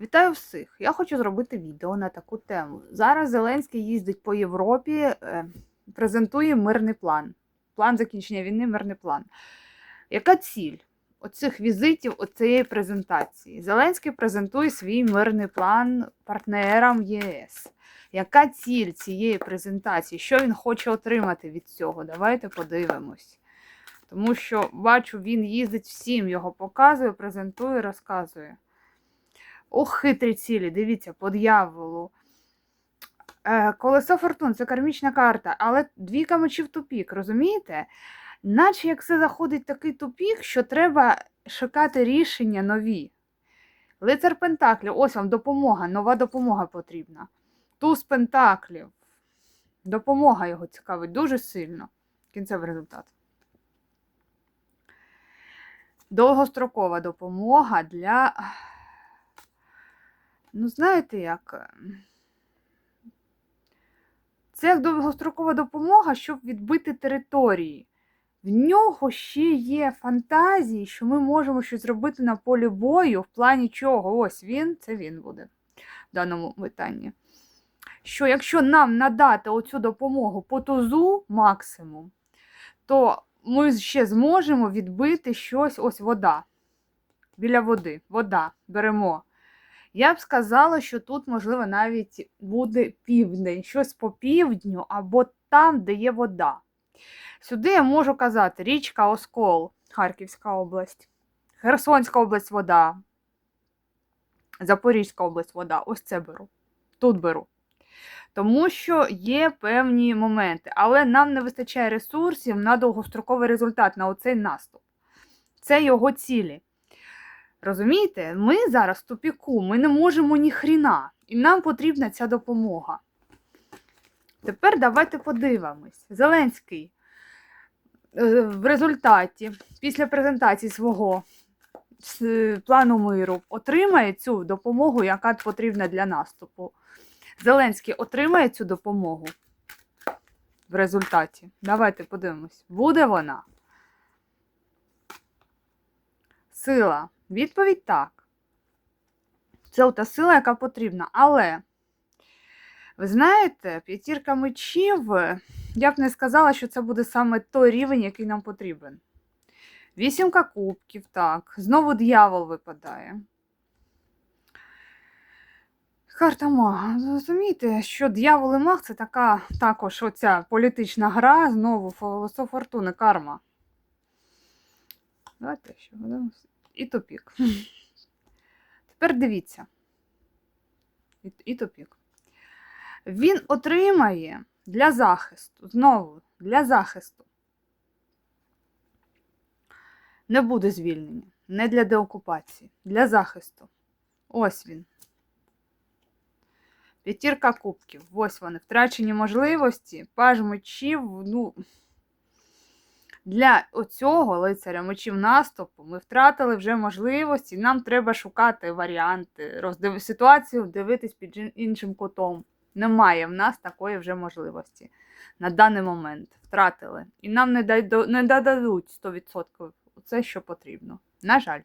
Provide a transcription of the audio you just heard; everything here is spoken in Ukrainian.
Вітаю всіх! Я хочу зробити відео на таку тему. Зараз Зеленський їздить по Європі, е, презентує мирний план. План закінчення війни, мирний план. Яка ціль оцих візитів, оцієї презентації? Зеленський презентує свій мирний план партнерам ЄС. Яка ціль цієї презентації? Що він хоче отримати від цього? Давайте подивимось. Тому що бачу, він їздить всім, його показує, презентує, розказує. Ох, хитрі цілі, дивіться, по дьяволу. Е, Колесо фортун це кармічна карта, але двійка мечів тупік, розумієте? Наче як все заходить такий тупік, що треба шукати рішення нові. Лицар Пентаклів, ось вам допомога, нова допомога потрібна. Туз Пентаклів. Допомога його цікавить дуже сильно. Кінцевий результат. Довгострокова допомога для. Ну, знаєте як? Це як довгострокова допомога, щоб відбити території. В нього ще є фантазії, що ми можемо щось зробити на полі бою, в плані чого. Ось він, це він буде в даному питанні. Що якщо нам надати оцю допомогу по тузу максимум, то ми ще зможемо відбити щось, ось вода. Біля води. Вода. Беремо. Я б сказала, що тут, можливо, навіть буде південь, щось по півдню або там, де є вода. Сюди я можу казати річка Оскол, Харківська область, Херсонська область вода, Запорізька область вода. Ось це беру. Тут беру. Тому що є певні моменти, але нам не вистачає ресурсів на довгостроковий результат, на оцей наступ. Це його цілі. Розумієте, ми зараз в тупіку, ми не можемо ні хріна, і нам потрібна ця допомога. Тепер давайте подивимось. Зеленський е, в результаті, після презентації свого плану миру, отримає цю допомогу, яка потрібна для наступу. Зеленський отримає цю допомогу в результаті. Давайте подивимось, буде вона. Сила. Відповідь так. Це та сила, яка потрібна. Але, ви знаєте, п'ятірка мечів, я б не сказала, що це буде саме той рівень, який нам потрібен. Вісімка кубків, так. Знову дьявол випадає. Карта мага. Розумієте, що дьявол і маг це така також оця політична гра, знову колесо фортуни, карма. Давайте ще подивимося. І тупік. Тепер дивіться. І, і тупік. Він отримає для захисту, знову, для захисту. Не буде звільнення. Не для деокупації. Для захисту. Ось він. П'ятірка кубків. Ось вони. Втрачені можливості. Паж мечів. Ну, для оцього лицаря мечів наступу ми втратили вже можливості. Нам треба шукати варіанти, роздив... ситуацію, дивитись під іншим кутом. Немає в нас такої вже можливості на даний момент. Втратили. І нам не, додадуть 100% це, що потрібно. На жаль.